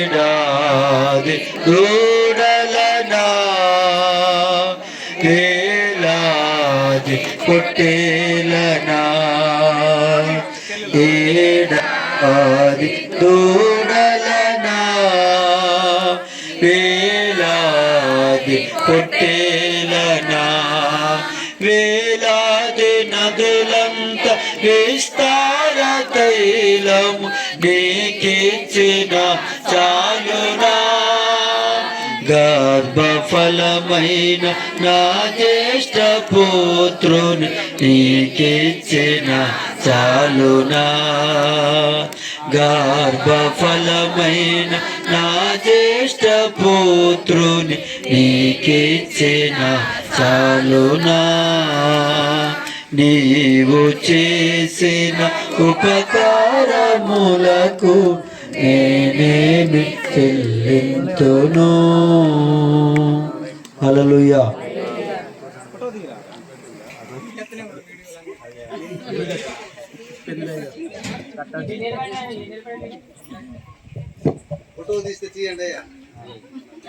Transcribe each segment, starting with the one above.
ఏడాది దూడలనా ఏలాది పొట్టేలనా? ఏడాది దూడలనా వేలాది పుట్టేలనా? వేలాది నదులంత విస్తార తైలం నీకిచ్చిన చాలునా? గర్భఫలమైన నా జ్యేష్ఠ పుత్రుని నీకిచ్చిన చాలునా? గర్భఫలమైన నా జ్యేష్ఠ పుత్రుని నీకిచ్చిన చాలునా? నీవు చేసిన ఉపకారములకు నేనేమి చెల్లింతును హల్లెలూయా. ఫోటో తీస్తే తీయండి అయ్యా.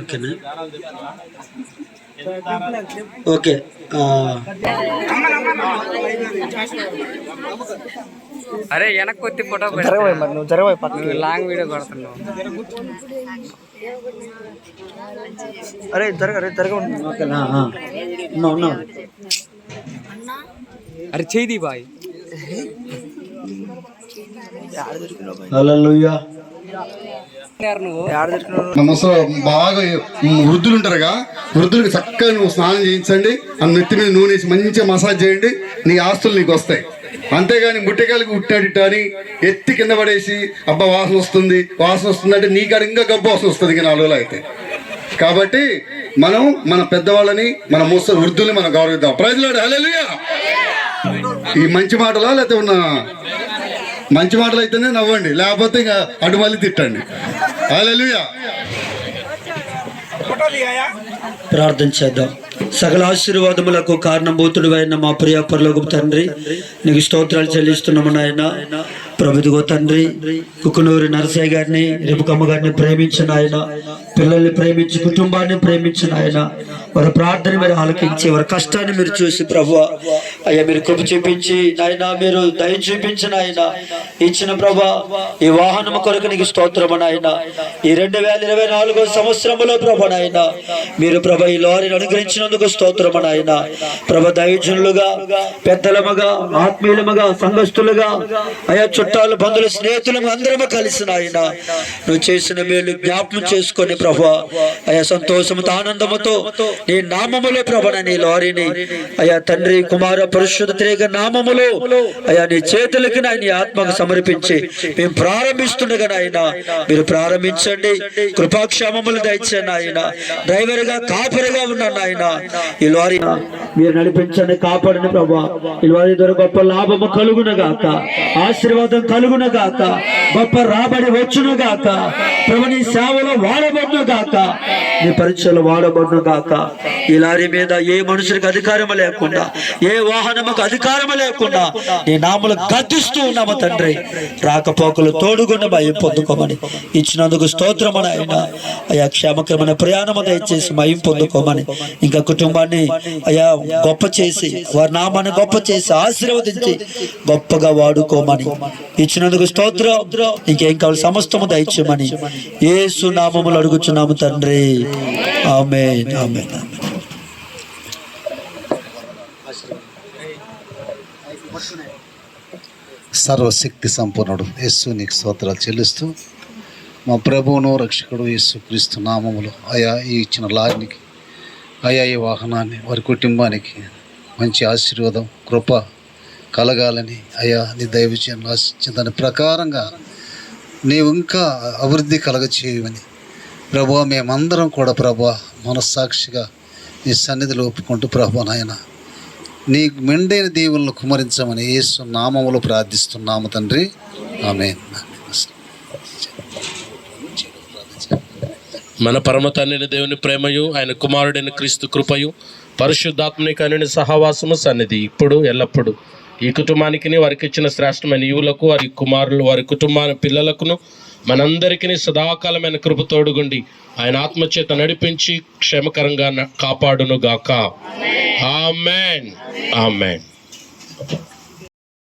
ఓకేనా? ఓకే అరే వెనక్కి వచ్చి ఫోటో జరగబోయ్ మరి నువ్వు జరగబోయ్ పక్కకి నువ్వు లాంగ్ వీడియో కొడుతున్నావు. అరే జరగ అరే జరగ ఓకేనా? ఆ. ఉన్నా ఉన్నా అరే చేయి బాయ్. హల్లెలూయా. నువ్వు? మన బాగా వృద్ధులు ఉంటారుగా. వృద్ధులకు చక్కగా నువ్వు స్నానం చేయించండి. ఆ నెత్తి మీద నూనె వేసి మంచిగా మసాజ్ చేయండి. నీ ఆస్తులు నీకు వస్తాయి. అంతేగాని ముట్టకాయలకు ఉట్టాడిట అని ఎత్తి కింద పడేసి అబ్బా వాసన వస్తుంది వాసన వస్తుంది అంటే నీ కాడ ఇంకా గబ్బు వాసన వస్తుంది ఇంకా నాలుగు అయితే. కాబట్టి మనం మన పెద్దవాళ్ళని మన ముసలి వృద్ధుల్ని మనం గౌరవిద్దాం. ప్రజలు హల్లెలూయా. ఈ మంచి మాటలా లేకపోతే ఉన్న మంచి మాటలు అయితేనే నవ్వండి లేకపోతే ఇంకా అటు మళ్ళీ తిట్టండి. అలా ప్రార్థన చేద్దాం. సకల ఆశీర్వాదములకు కారణభూతుడు అయిన మా ప్రియ పరలోకపు తండ్రి నీకు స్తోత్రాలు చెల్లిస్తున్నాము నాయన. ప్రభుదిగో తండ్రి కుకునూరి నరసయ్య గారిని రేపుకమ్మ గారిని ప్రేమించిన ఆయన పిల్లల్ని ప్రేమించి కుటుంబాన్ని ప్రేమించిన ఆయన వారి ప్రార్థన మీరు ఆలకించి వారి కష్టాన్ని మీరు చూసి ప్రభు అయ్యా మీరు కృప చూపించి నాయన మీరు దయ చూపించిన ఆయన ఇచ్చిన ప్రభా ఈ వాహనం కొరకు నీకు స్తోత్రము నాయన. ఈ రెండు వేల ఇరవై నాలుగో సంవత్సరములో ప్రభ నాయన మీరు ప్రభ ఈ లారీని అనుగ్రహించినందుకు స్తోత్రము నాయన ప్రభ దయజనులుగా పెద్దలముగా ఆత్మీయులముగా సంఘస్థులుగా అయా చుట్టాలు బంధువులు స్నేహితులు అందరము కలిసి నాయన నువ్వు చేసిన మేలు జ్ఞాపకం చేసుకొని ప్రభా అయా సంతోషముతో ఆనందముతో నీ నామములో ప్రభ నీ లారీని అయా తండ్రి కుమార పరిశుద్ధ త్రేగ నామములో అయా నీ చేతులకి నా నీ ఆత్మకు సమర్పించి మేము ప్రారంభిస్తుండగా నాయన మీరు ప్రారంభించండి. కృపాక్షేమములు దయచండి ఆయన డ్రైవర్గా కాపరిగా ఉన్నాను ఆయన ఈ లారీ మీరు నడిపించండి కాపాడండి ప్రభా. ఈ లారీ ద్వారా గొప్ప లాభము కలుగునగాక ఆశీర్వాదం కలుగునగాక గొప్ప రాబడి వచ్చునగాక గాక ప్రభు నీ సేవలో వాడబడును గాక. నీ పరీక్షలు వాడబడును గాక. ఈ లారీ మీద ఏ మనుషులకు అధికారం లేకుండా ఏ వాహనముకు అధికారం లేకుండా నీ నామలు గద్దిస్తూ ఉన్నాము తండ్రి. రాకపోకలు తోడుగుండ భయం పొందుకోమని ఇచ్చినందుకు స్తోత్రమని ఆయన అయా క్షేమకరమైన ప్రయాణము దయచేసి మయం పొందుకోమని ఇంకా కుటుంబాన్ని అయా గొప్ప చేసి వారి నామాన్ని గొప్ప చేసి ఆశీర్వదించి గొప్పగా వాడుకోమని ఇచ్చినందుకు స్తోత్రం. ఇంకేం కావాలి? సమస్తము దయచేయమని యేసు నామములు అడుగుచున్నాము తండ్రి. ఆమె ఆమె సర్వశక్తి సంపూర్ణుడు యేసు నీకు స్తోత్రాలు చెల్లిస్తూ మా ప్రభువును రక్షకుడు యేసు క్రీస్తు నామములు అయా ఈ ఇచ్చిన లారీకి అయా ఈ వాహనాన్ని వారి కుటుంబానికి మంచి ఆశీర్వాదం కృప కలగాలని అయా నీ దైవజనులు ఆశించిన దాని ప్రకారంగా నీవు ఇంకా అభివృద్ధి కలగచేయమని. ప్రభు మేమందరం కూడా ప్రభు మనస్సాక్షిగా నీ సన్నిధిలో ఒప్పుకుంటూ ప్రభు నాయన నీ మెండైన దేవులను కుమరించమని యేసు నామములు ప్రార్థిస్తున్నాము తండ్రి. ఆమె మన పరమ తండ్రిని దేవుని ప్రేమయు ఆయన కుమారుడైన క్రీస్తు కృపయు పరిశుద్ధాత్మని కనుని సహవాసము సన్నిధి ఇప్పుడు ఎల్లప్పుడూ. ఈ కుటుంబానికి వారికి ఇచ్చిన శ్రేష్టమైన యువులకు వారి కుమారులు వారి కుటుంబాన్ని పిల్లలకును మనందరికీ సదాకాలమైన కృప తోడుగుండి ఆయన ఆత్మచేత నడిపించి క్షేమకరంగా కాపాడును గాక ఆమెన్. ఆమెన్.